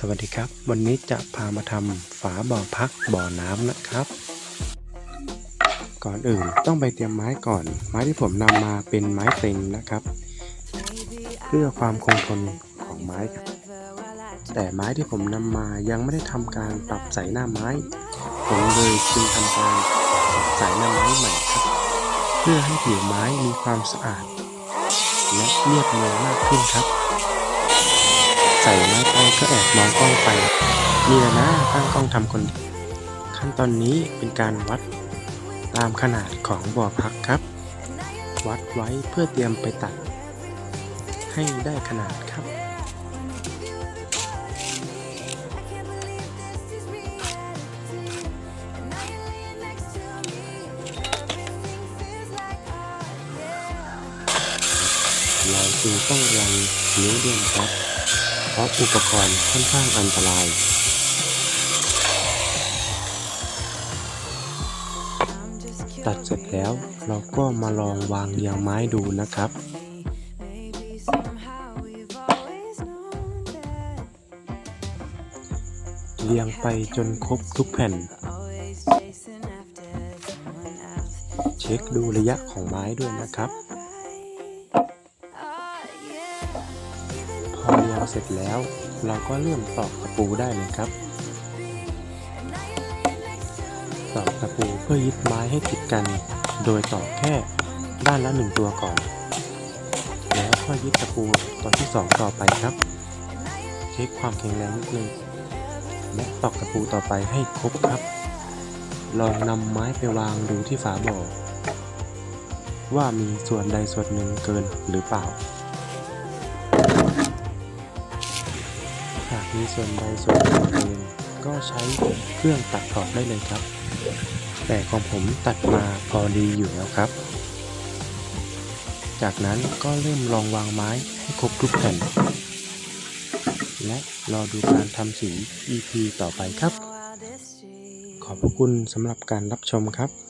สวัสดีครับ วันนี้จะพามาทำฝาบ่อพักบ่อน้ำนะครับ ก่อนอื่นต้องไปเตรียมไม้ก่อน ไม้ที่ผมนำมาเป็นไม้เต็งนะครับ เพื่อความคงทนของไม้ครับแต่ไม้ที่ผมนำมายังไม่ได้ทำการปรับใส่หน้าไม้ ผมเลยจึงทำการปรับใส่หน้าไม้ใหม่ครับ เพื่อให้ผิวไม้มีความสะอาด และเรียบเนียนมากขึ้นครับ ใส่ไม้ไปก็แอบมองกล้องไป นี่แหละนะตั้งกล้องทำคน ขั้นตอนนี้เป็นการวัดตามขนาดของบ่อพักครับ วัดไว้เพื่อเตรียมไปตัด ให้ได้ขนาดครับ จึงต้องระวังนิ้วด้วยนครับเพราะอุปกรณ์ค่อนข้างอันตรายตัดเสร็จแล้วเราก็มาลองวางเรียงไม้ดูนะครับ เรียงไปจนครบทุกแผ่น เช็คดูระยะของไม้ด้วยนะครับ พอเรียงเสร็จแล้ว เราก็เริ่มตอกตะปูได้เลยครับ ตอกตะปูเพื่อยึดไม้ให้ติดกัน โดยตอกแค่ด้านละหนึ่งตัวก่อน แล้วค่อยยึดตะปูตัวที่สองต่อไปครับ เช็คความแข็งแรงนิดนึงและตอกตะปูต่อไปให้ครบครับ ลองนำไม้ไปวางดูที่ฝาบ่อว่ามีส่วนใดส่วนหนึ่งเกินหรือเปล่า มีส่วนใดส่วนหนึ่งเกินก็ใช้เครื่องตัดออกได้เลยครับ แต่ของผมตัดมาพอดีอยู่แล้วครับ จากนั้นก็เริ่มลองวางไม้ให้ครบทุกแผ่น และรอดูการทำสี EP ต่อไปครับ ขอบพระคุณสำหรับการรับชมครับ